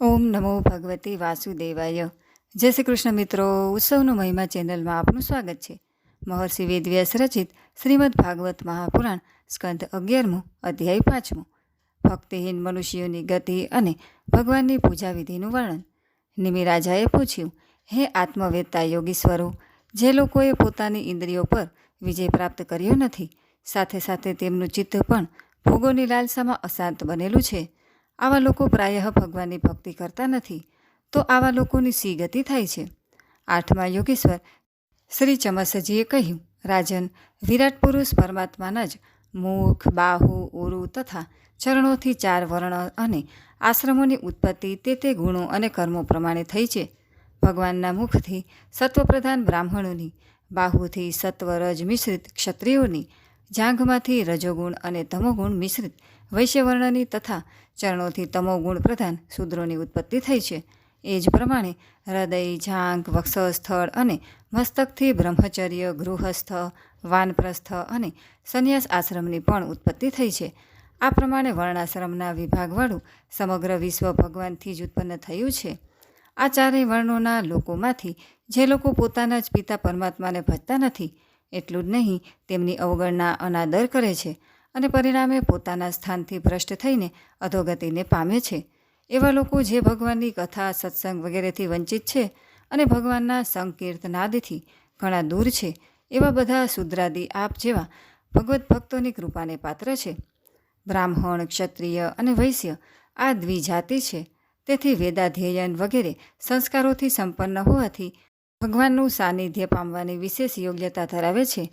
ઓમ નમો ભગવતી વાસુદેવાય. જય શ્રી કૃષ્ણ મિત્રો, ઉત્સવનો મહિમા ચેનલમાં આપનું સ્વાગત છે. મહર્ષિ વેદવ્યાસ રચિત શ્રીમદ ભાગવત મહાપુરાણ સ્કંદ અગિયારમું, અધ્યાય પાંચમું. ભક્તિહીન મનુષ્યોની ગતિ અને ભગવાનની પૂજા વિધિનું વર્ણન. નિમિ રાજાએ પૂછ્યું, હે આત્મવેદતા યોગીશ્વરો, જે લોકોએ પોતાની ઇન્દ્રિયો પર વિજય પ્રાપ્ત કર્યો નથી, સાથે સાથે તેમનું ચિત્ત પણ ભોગોની લાલસામાં અશાંત બનેલું છે. આવા લોકો પ્રાયઃ ભગવાનની ભક્તિ કરતા નથી, તો આવા લોકોની સી ગતિ થાય છે. આઠમા યોગેશ્વર શ્રી ચમસજીએ કહ્યું, રાજન, વિરાટ પુરુષ પરમાત્માના જ મુખ, બાહુ ઉરુ તથા ચરણોથી ચાર વર્ણ અને આશ્રમોની ઉત્પત્તિ તે તે ગુણો અને કર્મો પ્રમાણે થઈ છે. ભગવાનના મુખથી સત્વપ્રધાન બ્રાહ્મણોની, બાહુથી સત્વરજ મિશ્રિત ક્ષત્રિયોની જાંઘમાંથી રજોગુણ અને તમોગુણ મિશ્રિત વૈશ્યવર્ણની તથા ચરણોથી તમોગુણ પ્રધાન શૂદ્રોની ઉત્પત્તિ થઈ છે. એ જ પ્રમાણે હૃદય, જાંઘ, વક્ષસ્થળ અને મસ્તકથી બ્રહ્મચર્ય, ગૃહસ્થ, વાનપ્રસ્થ અને સંન્યાસ આશ્રમની પણ ઉત્પત્તિ થઈ છે. આ પ્રમાણે વર્ણાશ્રમના વિભાગવાળું સમગ્ર વિશ્વ ભગવાનથી જ ઉત્પન્ન થયું છે. આ ચારેય વર્ણોના લોકોમાંથી જે લોકો પોતાના જ પિતા પરમાત્માને ભજતા નથી એટલું જ નહીં, તેમની અવગણના અનાદર કરે છે અને પરિણામે પોતાના સ્થાનથી ભ્રષ્ટ થઈને અધોગતિને પામે છે. એવા લોકો જે ભગવાનની કથા, સત્સંગ વગેરેથી વંચિત છે અને ભગવાનના સંકીર્તનાદથી ઘણા દૂર છે, એવા બધા શુદ્રાદિ આપ જેવા ભગવત ભક્તોની કૃપાને પાત્ર છે. બ્રાહ્મણ, ક્ષત્રિય અને વૈશ્ય આ દ્વિજાતિ છે. તેથી વેદાધ્યયન વગેરે સંસ્કારોથી સંપન્ન હોવાથી ભગવાનનું સાનિધ્ય પામવાની વિશેષ યોગ્યતા ધરાવે છે.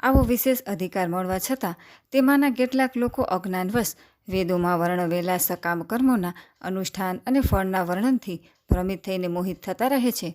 આવો વિશેષ અધિકાર મળવા છતાં તેમાંના કેટલાક લોકો અજ્ઞાનવશ વેદોમાં વર્ણવેલા સકામ કર્મોના અનુષ્ઠાન અને ફળના વર્ણનથી ભ્રમિત થઈને મોહિત થતા રહે છે.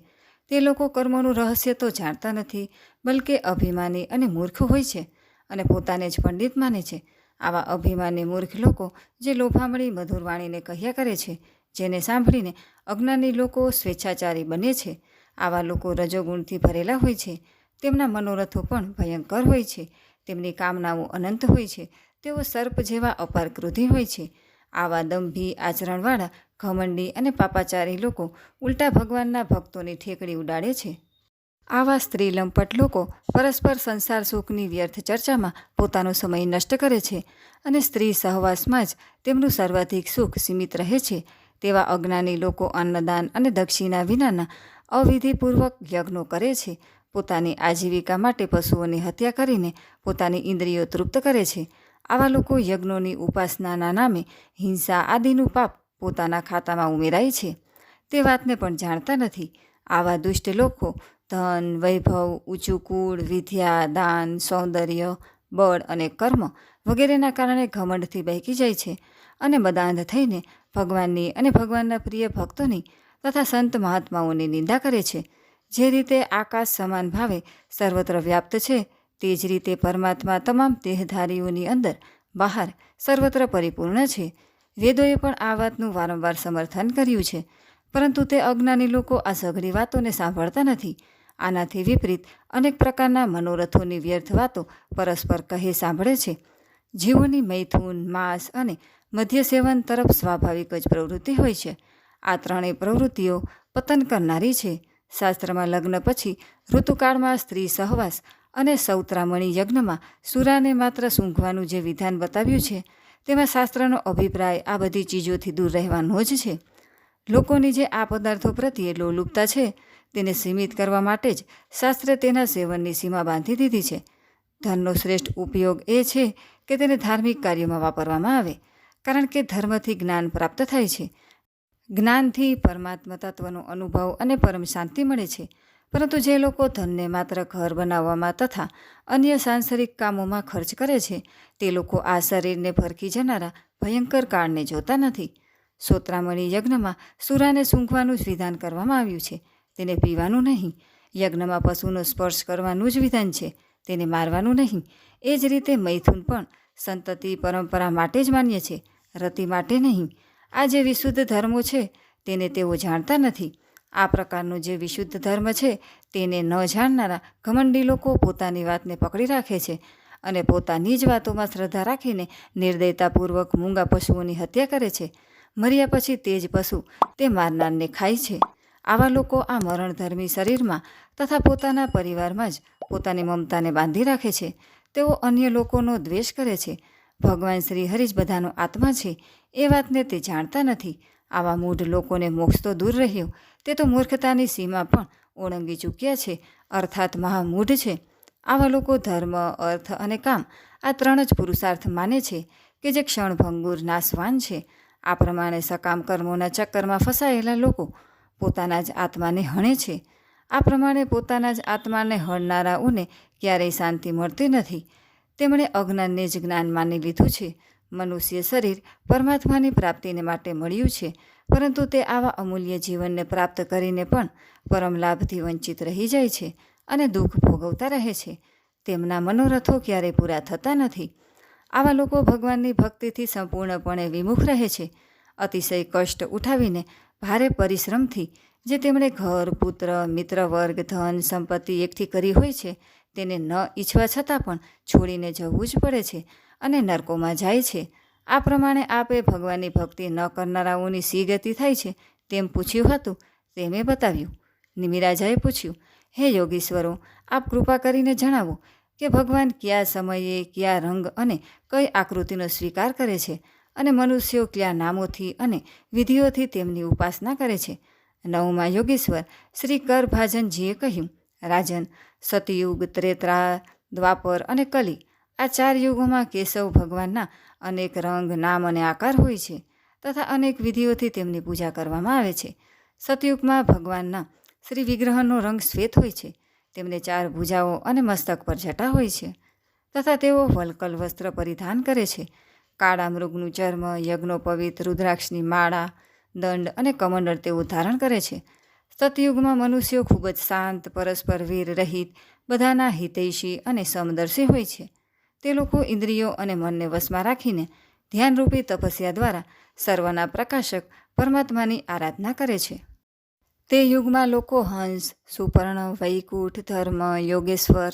તે લોકો કર્મોનું રહસ્ય તો જાણતા નથી, બલકે અભિમાની અને મૂર્ખ હોય છે અને પોતાને જ પંડિત માને છે. આવા અભિમાની મૂર્ખ લોકો જે લોભામણી મધુર વાણીને કહ્યા કરે છે, જેને સાંભળીને અજ્ઞાની લોકો સ્વેચ્છાચારી બને છે. આવા લોકો રજોગુણથી ભરેલા હોય છે. તેમના મનોરથો પણ ભયંકર હોય છે. તેમની કામનાઓ અનંત હોય છે. તેઓ સર્પ જેવા અપાર ક્રોધી હોય છે. આવા દંભી આચરણવાળા, ઘમંડી અને પાપાચારી લોકો ઉલટા ભગવાનના ભક્તોની ઠેકડી ઉડાડે છે. આવા સ્ત્રી લંપટ લોકો પરસ્પર સંસાર સુખની વ્યર્થ ચર્ચામાં પોતાનો સમય નષ્ટ કરે છે અને સ્ત્રી સહવાસમાં જ તેમનું સર્વાધિક સુખ સીમિત રહે છે. તેવા અજ્ઞાની લોકો અન્નદાન અને દક્ષિણા વિનાના અવિધિપૂર્વક યજ્ઞો કરે છે. પોતાની આજીવિકા માટે પશુઓની હત્યા કરીને પોતાની ઇન્દ્રિયો તૃપ્ત કરે છે. આવા લોકો યજ્ઞોની ઉપાસનાના નામે હિંસા આદિનું પાપ પોતાના ખાતામાં ઉમેરાય છે. તે વાતને પણ જાણતા નથી. આવા દુષ્ટ લોકો ધન, વૈભવ, ઊંચું કુળ, વિદ્યા, દાન, સૌંદર્ય, બળ અને કર્મ વગેરેના કારણે ઘમંડથી બહેકી જાય છે અને મદાંધ થઈને ભગવાનની અને ભગવાનના પ્રિય ભક્તોની તથા સંત મહાત્માઓની નિંદા કરે છે. જે રીતે આકાશ સમાન ભાવે સર્વત્ર વ્યાપ્ત છે, તે જ રીતે પરમાત્મા તમામ દેહધારીઓની અંદર બહાર સર્વત્ર પરિપૂર્ણ છે. વેદોએ પણ આ વાતનું વારંવાર સમર્થન કર્યું છે. પરંતુ તે અજ્ઞાની લોકો આ સઘળી વાતોને સાંભળતા નથી. આનાથી વિપરીત અનેક પ્રકારના મનોરથોની વ્યર્થ વાતો પરસ્પર કહે સાંભળે છે. જીવોની મૈથુન, માંસ અને મધ્ય સેવન તરફ સ્વાભાવિક જ પ્રવૃત્તિ હોય છે. આ ત્રણેય પ્રવૃત્તિઓ પતન કરનારી છે. શાસ્ત્રમાં લગ્ન પછી ઋતુકાળમાં સ્ત્રી સહવાસ અને સૌત્રામણી યજ્ઞમાં સુરાને માત્ર સૂંઘવાનું જે વિધાન બતાવ્યું છે, તેમાં શાસ્ત્રનો અભિપ્રાય આ બધી ચીજોથી દૂર રહેવાનો જ છે. લોકોની જે આ પદાર્થો પ્રત્યે લોલુપતા છે, તેને સીમિત કરવા માટે જ શાસ્ત્રે તેના સેવનની સીમા બાંધી દીધી છે. ધનનો શ્રેષ્ઠ ઉપયોગ એ છે કે તેને ધાર્મિક કાર્યોમાં વાપરવામાં આવે, કારણ કે ધર્મથી જ્ઞાન પ્રાપ્ત થાય છે. જ્ઞાનથી પરમાત્મા તત્વનો અનુભવ અને પરમ શાંતિ મળે છે. પરંતુ જે લોકો ધનને માત્ર ઘર બનાવવામાં તથા અન્ય સાંસારિક કામોમાં ખર્ચ કરે છે, તે લોકો આ શરીરને ભરખી જનારા ભયંકર કાળને જોતા નથી. સોત્રામણી યજ્ઞમાં સુરાને સૂંઘવાનું જ વિધાન કરવામાં આવ્યું છે. તેને પીવાનું નહીં. યજ્ઞમાં પશુનો સ્પર્શ કરવાનું જ વિધાન છે. તેને મારવાનું નહીં. એ જ રીતે મૈથુન પણ સંતતિ પરંપરા માટે જ માન્ય છે. રતિ માટે નહીં. આ જે વિશુદ્ધ ધર્મો છે, તેને તેઓ જાણતા નથી. આ પ્રકારનો જે વિશુદ્ધ ધર્મ છે, તેને ન જાણનારા ઘમંડી લોકો પોતાની વાતને પકડી રાખે છે અને પોતાની જ વાતોમાં શ્રદ્ધા રાખીને નિર્દયતાપૂર્વક મૂંગા પશુઓની હત્યા કરે છે. મર્યા પછી તે જ પશુ તે મારનારને ખાય છે. આવા લોકો આ મરણધર્મી શરીરમાં તથા પોતાના પરિવારમાં જ પોતાની મમતાને બાંધી રાખે છે. તેઓ અન્ય લોકોનો દ્વેષ કરે છે. ભગવાન શ્રી હરિ જ બધાનો આત્મા છે, એ વાતને તે જાણતા નથી. આવા મૂઢ લોકોને મોક્ષ તો દૂર રહ્યો, તે તો મૂર્ખતાની સીમા પણ ઓળંગી ચૂક્યા છે, અર્થાત મહામૂઢ છે. આવા લોકો ધર્મ, અર્થ અને કામ આ ત્રણ જ પુરુષાર્થ માને છે, કે જે ક્ષણભંગુર નાશવાન છે. આ પ્રમાણે સકામ કર્મોના ચક્કરમાં ફસાયેલા લોકો પોતાના જ આત્માને હણે છે. આ પ્રમાણે પોતાના જ આત્માને હણનારાઓને ક્યારેય શાંતિ મળતી નથી. તેમણે અજ્ઞાનને જ જ્ઞાન માની લીધું છે. મનુષ્ય શરીર પરમાત્માની પ્રાપ્તિને માટે મળ્યું છે, પરંતુ તે આવા અમૂલ્ય જીવનને પ્રાપ્ત કરીને પણ પરમ લાભથી વંચિત રહી જાય છે અને દુઃખ ભોગવતા રહે છે. તેમના મનોરથો ક્યારેય પૂરા થતા નથી. આવા લોકો ભગવાનની ભક્તિથી સંપૂર્ણપણે વિમુખ રહે છે. અતિશય કષ્ટ ઉઠાવીને ભારે પરિશ્રમથી, જે તેમણે ઘર, પુત્ર મિત્ર વર્ગ ધન, સંપત્તિ એકઠી કરી હોય છે તેને ન ઈચ્છવા છતાં પણ છોડીને જવું જ પડે છે અને નરકોમાં જાય છે. આ પ્રમાણે આપે ભગવાનની ભક્તિ ન કરનારાઓની સી ગતિ થાય છે તેમ પૂછ્યું હતું. તે મેં બતાવ્યું. નિમિરાજાએ પૂછ્યું, હે યોગીશ્વરો, આપ કૃપા કરીને જણાવો કે ભગવાન કયા સમયે કયા રંગ અને કઈ આકૃતિનો સ્વીકાર કરે છે અને મનુષ્યો કયા નામોથી અને વિધિઓથી તેમની ઉપાસના કરે છે? નવમાં યોગેશ્વર, શ્રી કરભાજનજીએ કહ્યું, રાજન સતયુગ, ત્રેત્રા, દ્વાપર અને કલી. આ ચાર યુગોમાં કેશવ ભગવાનના અનેક રંગ, નામ અને આકાર હોય છે તથા અનેક વિધિઓથી તેમની પૂજા કરવામાં આવે છે. સતયુગમાં ભગવાનના શ્રી વિગ્રહનો રંગ શ્વેત હોય છે. તેમને ચાર ભૂજાઓ અને મસ્તક પર જટા હોય છે તથા તેઓ વલકલ વસ્ત્ર પરિધાન કરે છે. કાળા મૃગનું ચર્મ યજ્ઞોપવિત રુદ્રાક્ષની માળા, દંડ અને કમંડળ તેઓ ધારણ કરે છે. સતયુગમાં મનુષ્યો ખૂબ જ શાંત, પરસ્પર વીર રહિત, બધાના હિતૈષી અને સમદર્શી હોય છે. તે લોકો ઇન્દ્રિયો અને મનને વશમાં રાખીને ધ્યાનરૂપી તપસ્યા દ્વારા સર્વના પ્રકાશક પરમાત્માની આરાધના કરે છે. તે યુગમાં લોકો હંસ, સુપર્ણ, વૈકુંઠ, ધર્મ, યોગેશ્વર,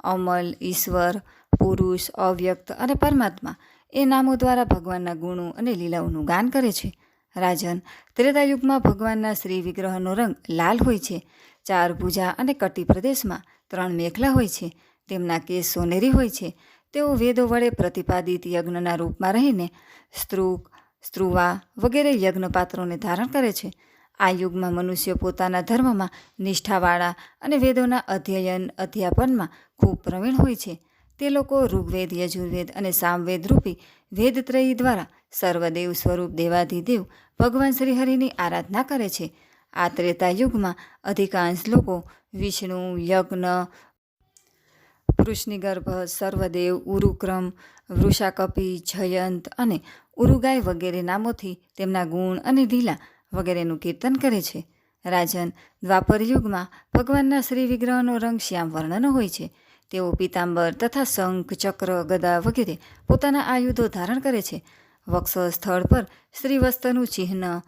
અમલ, ઈશ્વર, પુરુષ, અવ્યક્ત અને પરમાત્મા એ નામો દ્વારા ભગવાનના ગુણો અને લીલાઓનું ગાન કરે છે. રાજન, ત્રેતાયુગમાં ભગવાનના શ્રી વિગ્રહનો રંગ લાલ હોય છે. ચાર ભુજા અને કટી પ્રદેશમાં ત્રણ મેખલા હોય છે. તેમના કેસ સોનેરી હોય છે. તેઓ વેદો વડે પ્રતિપાદિત યજ્ઞના રૂપમાં રહીને સ્ત્રુક, સ્ત્રુવા વગેરે યજ્ઞપાત્રોને ધારણ કરે છે. આ યુગમાં મનુષ્ય પોતાના ધર્મમાં નિષ્ઠાવાળા અને વેદોના અધ્યયન, અધ્યાપનમાં ખૂબ પ્રવીણ હોય છે. તે લોકો ઋગ્વેદ, યજુર્વેદ અને સામવેદ રૂપી વેદત્રયી દ્વારા સર્વદેવ સ્વરૂપ દેવાધિદેવ ભગવાન શ્રીહરિની આરાધના કરે છે. આ ત્રેતા યુગમાં અધિકાંશ લોકો વિષ્ણુ, યજ્ઞ, વૃષ્ણિગર્ભ, સર્વદેવ, ઉરુક્રમ, વૃષાકપી, જયંત અને ઉરુગાય વગેરે નામોથી તેમના ગુણ અને લીલા વગેરેનું કીર્તન કરે છે. રાજન દ્વાપર યુગમાં ભગવાનના શ્રી વિગ્રહનો રંગ શ્યામ વર્ણનો હોય છે. તેઓ પીતાંબર તથા શંખ, ચક્ર, ગદા વગેરે પોતાના આયુધો ધારણ કરે છે. વક્ષ સ્થળ પર શ્રીવસ્ત્રનું ચિહ્ન,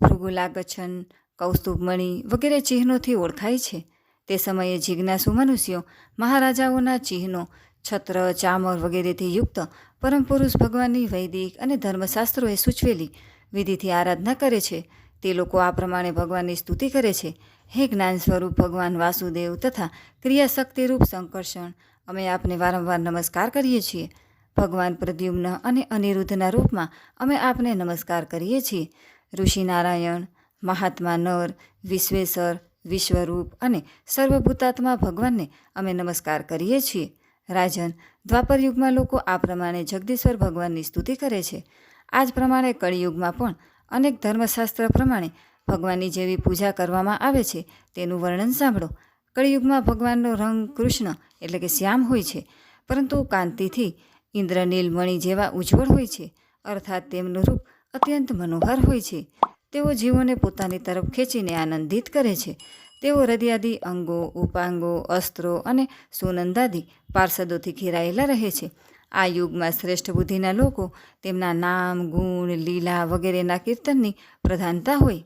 ભૃગુલાગછન, કૌસ્તુભમણિ વગેરે ચિહ્નોથી ઓળખાય છે. તે સમયે જિજ્ઞાસુ મનુષ્યો મહારાજાઓના ચિહ્નો, છત્ર, ચામર વગેરેથી યુક્ત પરમ પુરુષ ભગવાનની વૈદિક અને ધર્મશાસ્ત્રોએ સૂચવેલી વિધિથી આરાધના કરે છે. તે લોકો આ પ્રમાણે ભગવાનની સ્તુતિ કરે છે. હે જ્ઞાન સ્વરૂપ ભગવાન વાસુદેવ તથા ક્રિયાશક્તિરૂપ સંકર્ષણ, અમે આપને વારંવાર નમસ્કાર કરીએ છીએ. ભગવાન પ્રદ્યુમ્ન અને અનિરુદ્ધના રૂપમાં અમે આપને નમસ્કાર કરીએ છીએ. ઋષિનારાયણ, મહાત્મા નર, વિશ્વેશ્વર, વિશ્વરૂપ અને સર્વભૂતાત્મા ભગવાનને અમે નમસ્કાર કરીએ છીએ. રાજન દ્વાપર યુગમાં લોકો આ પ્રમાણે જગદીશ્વર ભગવાનની સ્તુતિ કરે છે. આ જ પ્રમાણે કળિયુગમાં પણ અનેક ધર્મશાસ્ત્ર પ્રમાણે ભગવાનની જેવી પૂજા કરવામાં આવે છે, તેનું વર્ણન સાંભળો. કળિયુગમાં ભગવાનનો રંગ કૃષ્ણ એટલે કે શ્યામ હોય છે, પરંતુ કાંતિથી ઇન્દ્રનીલમણિ જેવા ઉજ્જવળ હોય છે, અર્થાત તેમનું રૂપ અત્યંત મનોહર હોય છે. તેઓ જીવોને પોતાની તરફ ખેંચીને આનંદિત કરે છે. તેઓ હૃદયાદિ અંગો, ઉપાંગો, અસ્ત્રો અને સુનંદાદિ પાર્ષદોથી ઘેરાયેલા રહે છે. આ યુગમાં શ્રેષ્ઠ બુદ્ધિના લોકો તેમના નામ, ગુણ, લીલા વગેરેના કીર્તનની પ્રધાનતા હોય.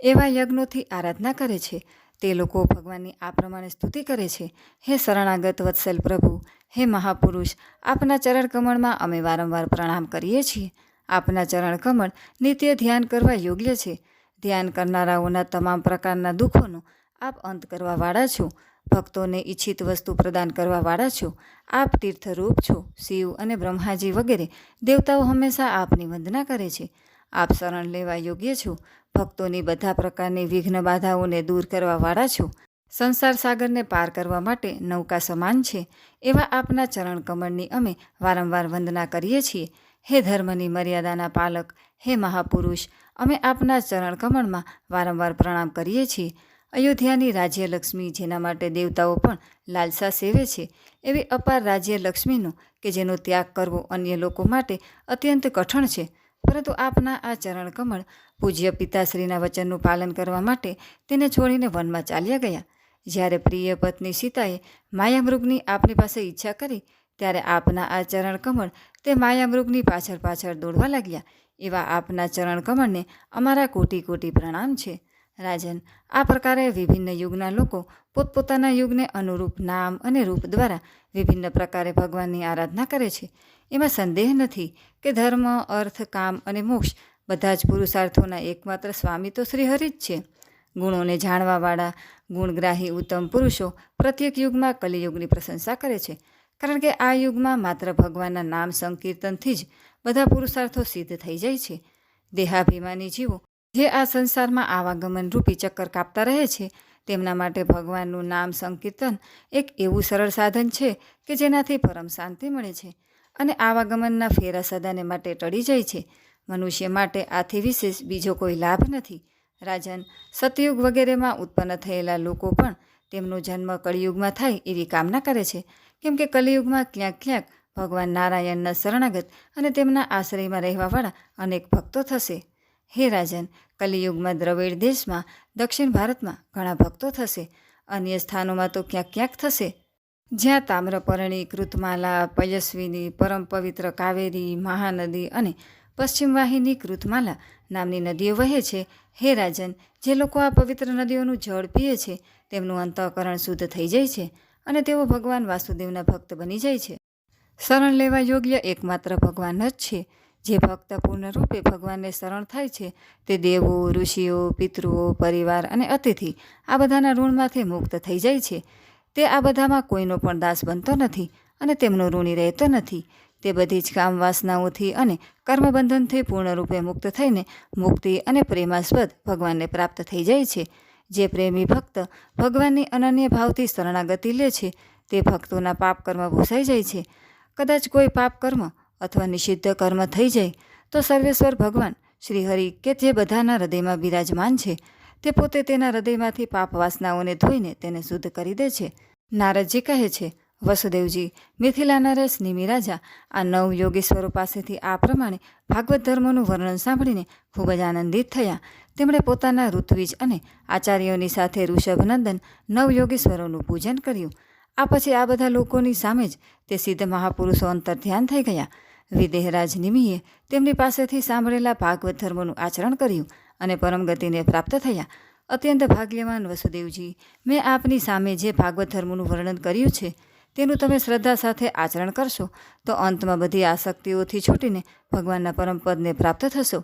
એવા યજ્ઞોથી આરાધના કરે છે. તે લોકો ભગવાનની આ પ્રમાણે સ્તુતિ કરે છે. હે શરણાગત વત્સલ પ્રભુ, હે મહાપુરુષ, આપના ચરણ કમળમાં અમે વારંવાર પ્રણામ કરીએ છીએ. આપના ચરણ કમળ નિત્ય ધ્યાન કરવા યોગ્ય છે. ધ્યાન કરનારાઓના તમામ પ્રકારના દુઃખોનો આપ અંત કરવાવાળા છો. ભક્તોને ઈચ્છિત વસ્તુ પ્રદાન કરવાવાળા છો. આપ તીર્થરૂપ છો. શિવ અને બ્રહ્માજી વગેરે દેવતાઓ હંમેશા આપની વંદના કરે છે. આપ શરણ લેવા યોગ્ય છો. ભક્તોની બધા પ્રકારની વિઘ્ન બાધાઓને દૂર કરવાવાળા છો. સંસાર સાગરને પાર કરવા માટે નૌકા સમાન છે. એવા આપના ચરણ કમળની અમે વારંવાર વંદના કરીએ છીએ. હે ધર્મની મર્યાદાના પાલક, હે મહાપુરુષ, અમે આપના ચરણ કમળમાં વારંવાર પ્રણામ કરીએ છીએ. અયોધ્યાની રાજ્યલક્ષ્મી જેના માટે દેવતાઓ પણ લાલસા સેવે છે, એવી અપાર રાજ્યલક્ષ્મીનો કે જેનો ત્યાગ કરવો અન્ય લોકો માટે અત્યંત કઠણ છે. પરંતુ આપના આ ચરણ કમળ પૂજ્ય પિતાશ્રીના વચનનું પાલન કરવા માટે તેને છોડીને વનમાં ચાલ્યા ગયા. જ્યારે પ્રિય પત્ની સીતાએ માયામૃગની આપની પાસે ઈચ્છા કરી, ત્યારે આપના આ ચરણ કમળ તે માયામૃગની પાછળ પાછળ દોડવા લાગ્યા. એવા આપના ચરણ કમળને અમારા કોટી કોટી પ્રણામ છે. રાજન, આ પ્રકારે વિભિન્ન યુગના લોકો પોતપોતાના યુગને અનુરૂપ નામ અને રૂપ દ્વારા વિભિન્ન પ્રકારે ભગવાનની આરાધના કરે છે. એમાં સંદેહ નથી કે ધર્મ, અર્થ, કામ અને મોક્ષ બધા જ પુરુષાર્થોના એકમાત્ર સ્વામી તો શ્રીહરિ જ છે. ગુણોને જાણવાવાળા, ગુણગ્રાહી ઉત્તમ પુરુષો પ્રત્યેક યુગમાં કલિયુગની પ્રશંસા કરે છે. કારણ કે આ યુગમાં માત્ર ભગવાનના નામ સંકીર્તનથી જ બધા પુરુષાર્થો સિદ્ધ થઈ જાય છે. દેહાભિમાની જીવો જે આ સંસારમાં આવાગમન રૂપી ચક્કર કાપતા રહે છે, તેમના માટે ભગવાનનું નામ સંકીર્તન એક એવું સરળ સાધન છે કે જેનાથી પરમ શાંતિ મળે છે અને આવાગમનના ફેરા સદાને માટે ટળી જાય છે. મનુષ્ય માટે આથી વિશેષ બીજો કોઈ લાભ નથી. રાજન, સતયુગ વગેરેમાં ઉત્પન્ન થયેલા લોકો પણ તેમનો જન્મ કળિયુગમાં થાય એવી કામના કરે છે. કેમ કે કલિયુગમાં ક્યાંક ક્યાંક ભગવાન નારાયણના શરણાગત અને તેમના આશ્રયમાં રહેવાવાળા અનેક ભક્તો થશે. હે રાજન, કલિયુગમાં દ્રવિડ દેશમાં દક્ષિણ ભારતમાં ઘણા ભક્તો થશે, અન્ય સ્થાનોમાં તો ક્યાંક ક્યાંક થશે. જ્યાં તામ્રપર્ણી, કૃતમાલા, પયસ્વિની, પરમ પવિત્ર કાવેરી, મહાનદી અને પશ્ચિમ વાહિની કૃતમાલા નામની નદીઓ વહે છે. હે રાજન, જે લોકો આ પવિત્ર નદીઓનું જળ પીએ છે, તેમનું અંતઃકરણ શુદ્ધ થઈ જાય છે અને તેઓ ભગવાન વાસુદેવના ભક્ત બની જાય છે. શરણ લેવા યોગ્ય એકમાત્ર ભગવાન જ છે. જે ભક્ત પૂર્ણરૂપે ભગવાનને શરણ થાય છે, તે દેવો, ઋષિઓ, પિતૃઓ, પરિવાર અને અતિથિ આ બધાના ઋણમાંથી મુક્ત થઈ જાય છે. તે આ બધામાં કોઈનો પણ દાસ બનતો નથી અને તેમનો ઋણી રહેતો નથી. તે બધી જ કામ વાસનાઓથી અને કર્મબંધનથી પૂર્ણરૂપે મુક્ત થઈને મુક્તિ અને પ્રેમાસ્પદ ભગવાનને પ્રાપ્ત થઈ જાય છે. જે પ્રેમી ભક્ત ભગવાનની અનન્ય ભાવથી શરણાગતિ લે છે, તે ભક્તોના પાપ કર્મ ભૂસાઈ જાય છે. કદાચ કોઈ પાપ કર્મ અથવા નિષિદ્ધ કર્મ થઈ જાય, તો સર્વેશ્વર ભગવાન શ્રીહરિ કે જે બધાના હૃદયમાં બિરાજમાન છે, તે પોતે તેના હૃદયમાંથી પાપ વાસનાઓને ધોઈને તેને શુદ્ધ કરી દે છે. નારદજી કહે છે, વસુદેવજી મિથિલાના રસ નિમિ રાજા, આ નવ યોગેશ્વરો પાસેથી આ પ્રમાણે ભાગવત ધર્મનું વર્ણન સાંભળીને ખૂબ જ આનંદિત થયા. તેમણે પોતાના ઋત્વિજ અને આચાર્યોની સાથે ઋષભનંદન નવ યોગેશ્વરોનું પૂજન કર્યું. આ પછી આ બધા લોકોની સામે જ તે સિદ્ધ મહાપુરુષો અંતર ધ્યાન થઈ ગયા. વિદેહરાજ નિમિએ તેમની પાસેથી સાંભળેલા ભાગવત ધર્મનું આચરણ કર્યું અને પરમગતિને પ્રાપ્ત થયા. અત્યંત ભાગ્યવાન વસુદેવજી, મેં આપની સામે જે ભાગવત ધર્મનું વર્ણન કર્યું છે, તેનું તમે શ્રદ્ધા સાથે આચરણ કરશો તો અંતમાં બધી આસક્તિઓથી છૂટીને ભગવાનના પરમપદને પ્રાપ્ત થશો.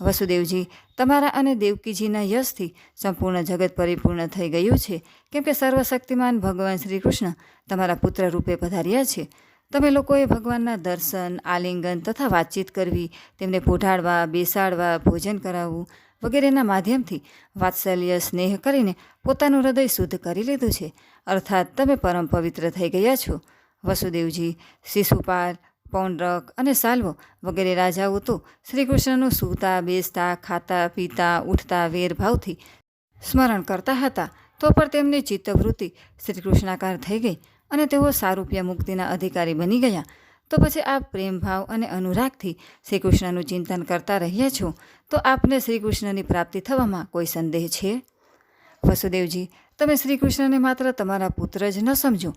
વસુદેવજી, તમારા અને દેવકીજીના યશથી સંપૂર્ણ જગત પરિપૂર્ણ થઈ ગયું છે, કેમ કે સર્વશક્તિમાન ભગવાન શ્રી કૃષ્ણ તમારા પુત્ર રૂપે પધાર્યા છે. તમે લોકોએ ભગવાનના દર્શન, આલિંગન તથા વાતચીત કરવી, તેમને પોઢાડવા, બેસાડવા, ભોજન કરાવવું વગેરેના માધ્યમથી વાત્સલ્ય, સ્નેહ કરીને પોતાનું હૃદય શુદ્ધ કરી લીધું છે. અર્થાત તમે પરમ પવિત્ર થઈ ગયા છો. વસુદેવજી, શિશુપાલ, પૌંડ્રક અને સાલ્વો વગેરે રાજાઓ તો શ્રી કૃષ્ણનું સૂતા, બેસતા, ખાતા, પીતા, ઉઠતા, વેરભાવથી સ્મરણ કરતા હતા. તો પણ તેમની ચિત્તવૃત્તિ શ્રી કૃષ્ણાકાર થઈ ગઈ. અને તેઓ સારૂપ્ય મુક્તિના અધિકારી બની ગયા. તો પછી આપ પ્રેમભાવ અને અનુરાગથી શ્રી કૃષ્ણનું ચિંતન કરતા રહ્યા છો, તો આપને શ્રી કૃષ્ણની પ્રાપ્તિ થવામાં કોઈ સંદેહ છે? વસુદેવજી, તમે શ્રી કૃષ્ણને માત્ર તમારા પુત્ર જ ન સમજો.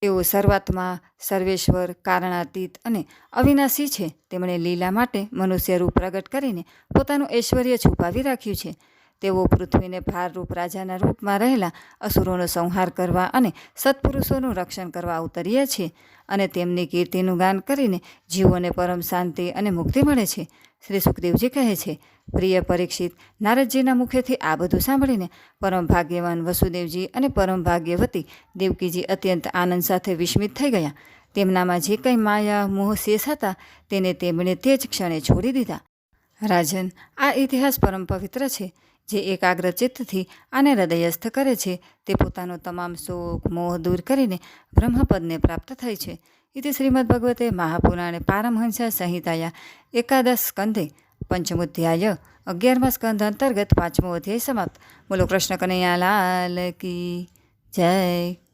તેઓ સર્વાત્મા, સર્વેશ્વર, કારણાતીત અને અવિનાશી છે. તેમણે લીલા માટે મનુષ્ય રૂપ પ્રગટ કરીને પોતાનું ઐશ્વર્ય છુપાવી રાખ્યું છે. તેઓ પૃથ્વીને ભારરૂપ રાજાના રૂપમાં રહેલા અસુરોનો સંહાર કરવા અને સત્પુરુષોનું રક્ષણ કરવા અવતર્યા છે અને તેમની કીર્તિનું ગાન કરીને જીવોને પરમ શાંતિ અને મુક્તિ મળે છે. શ્રી સુખદેવજી કહે છે, પ્રિય પરીક્ષિત, નારદજીના મુખેથી આ બધું સાંભળીને પરમ ભાગ્યવાન વસુદેવજી અને પરમ ભાગ્યવતી દેવકીજી અત્યંત આનંદ સાથે વિસ્મિત થઈ ગયા. તેમનામાં જે કંઈ માયા, મોહ, શેષ હતા, તેને તેમણે તે જ ક્ષણે છોડી દીધા. રાજન, આ ઇતિહાસ પરમ પવિત્ર છે. જે એકાગ્ર ચિત્તથી આને હૃદયસ્થ કરે છે, તે પોતાનો તમામ શોક, મોહ દૂર કરીને બ્રહ્મપદને પ્રાપ્ત થાય છે. ઇતિ શ્રીમદ્ભગવતે મહાપુરાણે પારમહંસા સંહિતાયા એકાદશ સ્કંધે પંચમોધ્યાય અગિયારમા સ્કંધ અંતર્ગત પાંચમો અધ્યાય સમાપ્ત. બોલો કૃષ્ણ કનૈયા લાલ કી જય.